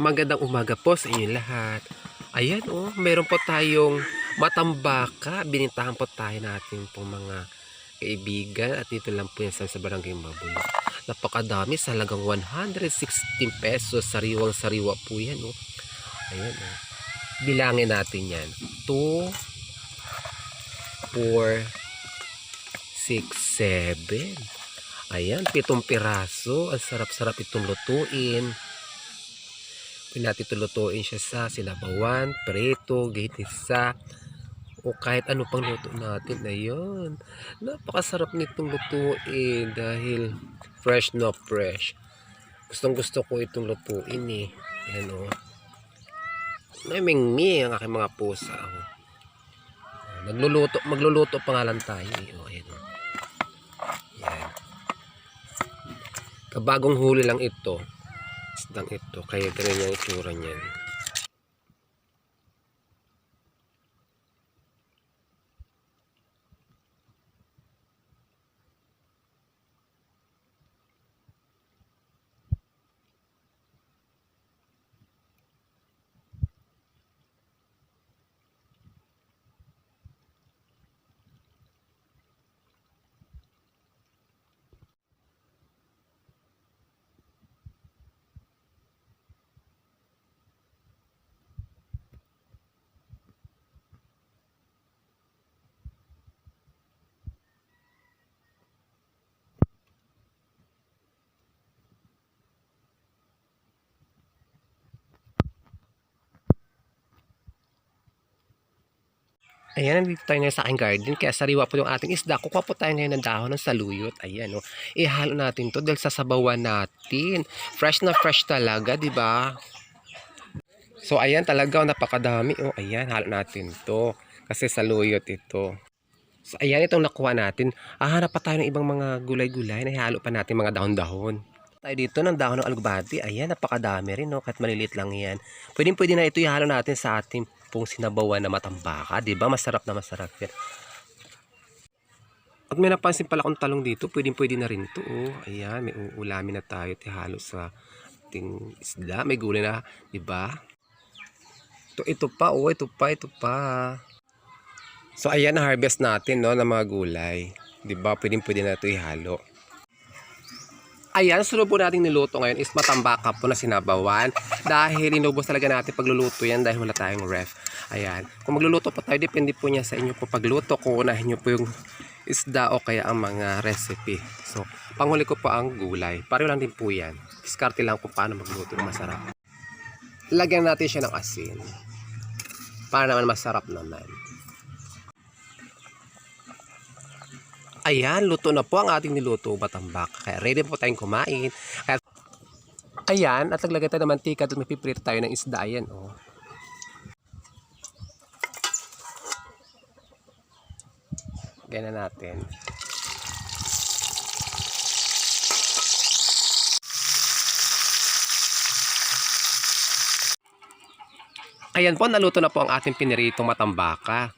Magandang umaga po sa inyo lahat. Ayan oh, meron po tayong matambaka. Binintahan po tayo natin po mga kaibigan at dito lang po yan sa, barangay Mabuy. Napakadami sa halagang 116 pesos. Sariwang sariwa po yan oh. Ayan oh. Bilangin natin yan. 2, 4, 6, 7. Ayan, pitong piraso. Ang sarap-sarap itong lutuin. Pwede natin ito lutuin siya sa sinabawan, preto, ginisa, o kahit ano pang luto natin. Ayun. Napakasarap nitong lutuin dahil fresh na fresh. Gustong gusto ko itong lutuin eh. Ayan o. Namingmi ang aking mga pusa. Oh. Nagluluto, magluluto pa nga lang tayo. Eh. Oh, ayan, oh. Yan. Kabagong huli lang ito. Isdang ito. Kaya ganyan yung itsura niyan. Ayan, nandito tayo ngayon sa aking garden. Kaya sariwa po yung ating isda. Kukuha po tayo ngayon ng dahon ng saluyot. Ayan, oh. Ihalo natin to dahil sasabawan natin. Fresh na fresh talaga, di ba? So, ayan talaga, oh, napakadami. Oh, ayan, halo natin to. Kasi saluyot ito. So, ayan itong nakuha natin. Hahanap pa tayo ng ibang mga gulay-gulay na ihalo pa natin mga dahon-dahon. Tayo dito ng dahon ng alugbati. Ayan, napakadami rin, no? Kahit maliliit lang yan. Pwede pwede na ito ihalo natin sa ating pong sinabawan na matambaka. Ba? Masarap na masarap yan. At may napansin pala akong talong dito. Pwede pwede na rin to. Oh. Ayan, may uulamin na tayo. At ihalo sa ating isda. May gulay na, ba? Ito, ito pa, oh, ito pa, ito pa. So, ayan, na-harvest natin, no, ng mga gulay. Ba? Pwede pwede na ito ihalo. Ayan, sunod po natin niluto ngayon is matambaka po na sinabawan. Dahil inubos talaga natin pagluluto yan dahil wala tayong ref. Ayan. Kung magluluto po tayo, depende po niya sa inyo po pagluto. Kung unahin nyo po yung isda o kaya ang mga recipe. So, panghuli ko po ang gulay. Pareho lang din po yan. Diskarte lang kung paano magluto ng masarap. Lagyan natin siya ng asin. Para naman masarap naman. Ayan, luto na po ang ating niluto batambak. Kaya ready po tayong kumain. Kaya, ayan, at naglagay tayo ng mantika at may piprito tayo ng isda. Ayan, oh. Ganyan natin. Ayan po, naluto na po ang ating piniritong matambaka.